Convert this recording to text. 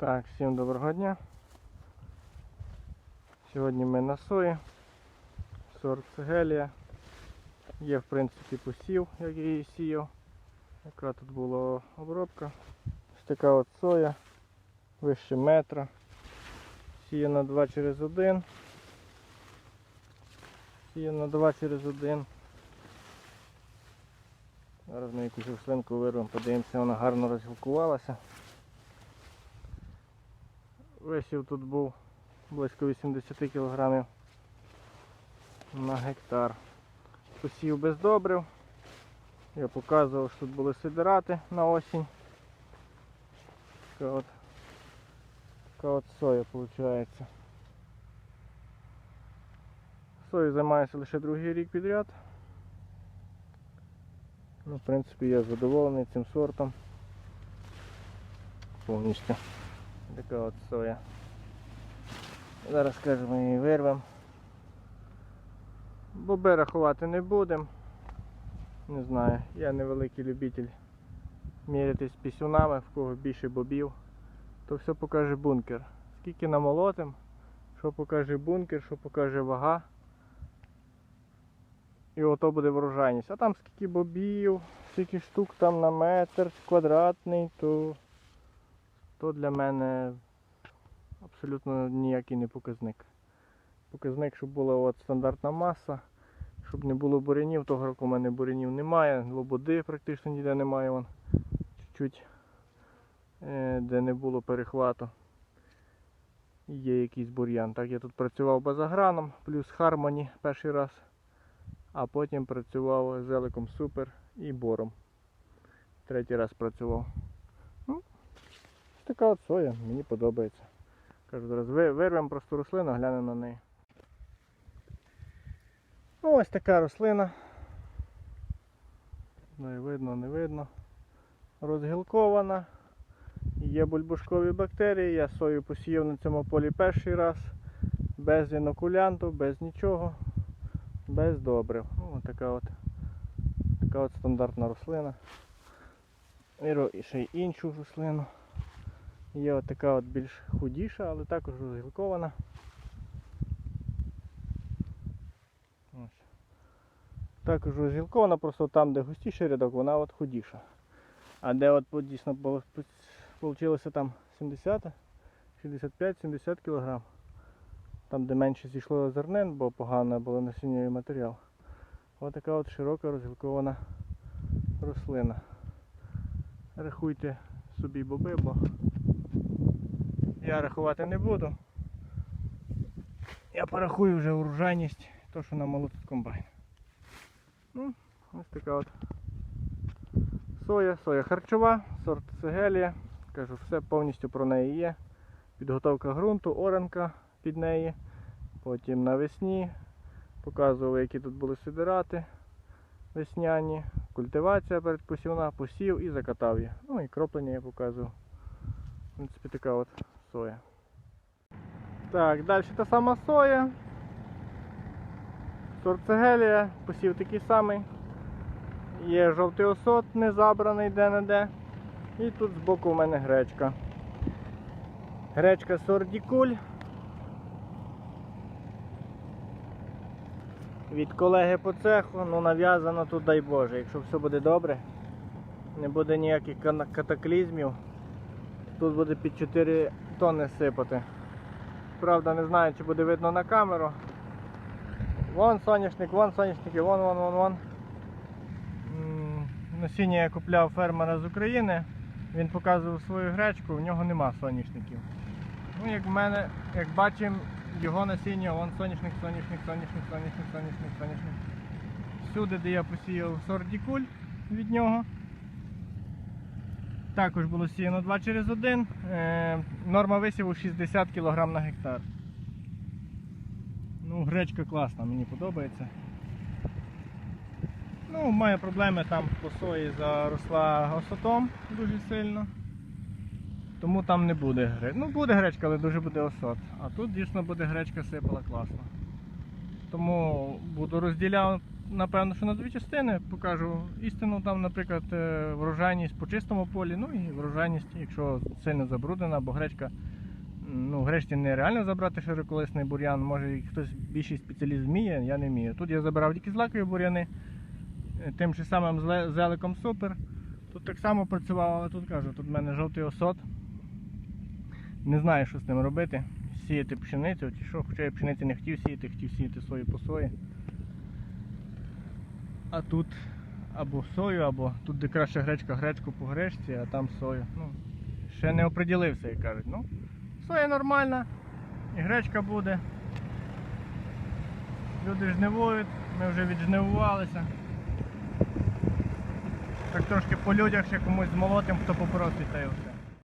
Так, всім доброго дня. Сьогодні ми на сої. Сорт Цегелія. Є в принципі посів, як я її сіяв. Яка тут була обробка. Ось така от соя, вище метра. Сіяна 2 через 1. Сіяна 2 через 1. Зараз ми якусь рослинку вирвемо, подивимося, вона гарно розгілкувалася. Висів тут був близько 80 кг на гектар. Посів без добрив. Я показував, що тут були сидирати на осінь. Така от, така от соя виходить. Сою займаюся лише другий рік підряд. Ну, в принципі, я задоволений цим сортом. Повністю. Така от соя. Зараз скажемо її вирвемо. Боби рахувати не будемо. Не знаю, я невеликий любитель мірятись пісюнами, в кого більше бобів. То все покаже бункер. Скільки намолотим, що покаже бункер, що покаже вага. І ото буде врожайність. А там скільки бобів, скільки штук там на метр квадратний, то, то для мене абсолютно ніякий не показник. Показник, щоб була от стандартна маса, щоб не було бурянів. Того року в мене бурянів немає, лободи практично ніде немає. Вон. Чуть-чуть, е, де не було перехвату. Є якийсь бур'ян. Так, я тут працював базаграном, плюс Хармоні перший раз, а потім працював з Еликом Супер і бором. Третій раз працював. Ну, така от соя, мені подобається. Кажу, зараз вирвемо просто рослину, глянемо на неї. Ну, ось така рослина. Ну і видно, не видно. Розгілкована. Є бульбушкові бактерії. Я сою посіяв на цьому полі перший раз. Без інокулянту, без нічого, без добрив. Ну, така от, така от стандартна рослина. І ще й іншу рослину. Є от така от більш худіша, але також розгілкована. Ось. Також розгілкована, просто там, де густіший рядок, вона от худіша. А де от дійсно вийшло там 70, 65-70 кг. Там, де менше зійшло зернин, бо погано було насіннєвий матеріал. Ось така от широка розгілкована рослина. Рахуйте собі боби, бо я рахувати не буду. Я порахую вже урожайність, то що намолотить комбайн. Ну, ось така от соя, соя харчова, сорт цегелія. Кажу, все повністю про неї є. Підготовка ґрунту, оранка під неї. Потім навесні показував, які тут були сидирати весняні, культивація передпосівна, посів і закатав її. Ну і кроплення я показував. В принципі, така от соя. Так, далі та сама соя. Сорт цегелія, посів такий самий. Є жовтий осот не забраний де-не-де. І тут збоку в мене гречка. Гречка сорт Дікуль. Від колеги по цеху, ну нав'язано тут, дай Боже, якщо все буде добре, не буде ніяких катаклізмів, тут буде під 4 тонни сипати. Правда, не знаю, чи буде видно на камеру. Вон соняшник, вон соняшники, вон, вон, вон, вон. Насіння я купляв фермера з України. Він показував свою гречку, в нього нема соняшників. Ну, як в мене, як бачимо, його насіння, вон соняшник, соняшник, соняшник, соняшник, соняшник, соняшник. Всюди, де я посіяв сорт Дікуль від нього. Також було сіяно 2 через 1. Е, норма висіву 60 кг на гектар. Ну, гречка класна, мені подобається. Ну, має проблеми там по сої заросла осотом дуже сильно. Тому там не буде гречка. Ну буде гречка, але дуже буде осот. А тут дійсно буде гречка сипала класно. Тому буду розділяв, напевно, що на дві частини покажу. Істину там, наприклад, е, врожайність по чистому полі, ну і врожайність, якщо сильно забруднена, бо гречка, ну, гречці нереально забрати широколисний бур'ян, може хтось більший спеціаліст вміє, я не вмію. Тут я забирав тільки злакові бур'яни, е, тим же самим зеликом супер. Тут так само працював, але тут кажу, тут в мене жовтий осот. Не знаю, що з ним робити. Сіяти пшеницю чи що, хоча я пшениці не хотів сіяти, хотів сіяти сою по сої. А тут або сою, або тут де краще гречка, гречку по гречці, а там сою. Ну, ще не оприділився, як кажуть. Ну, соя нормальна, і гречка буде. Люди жнивують, ми вже віджнивувалися. Так трошки по людях ще комусь змолотим, хто попросить та й все.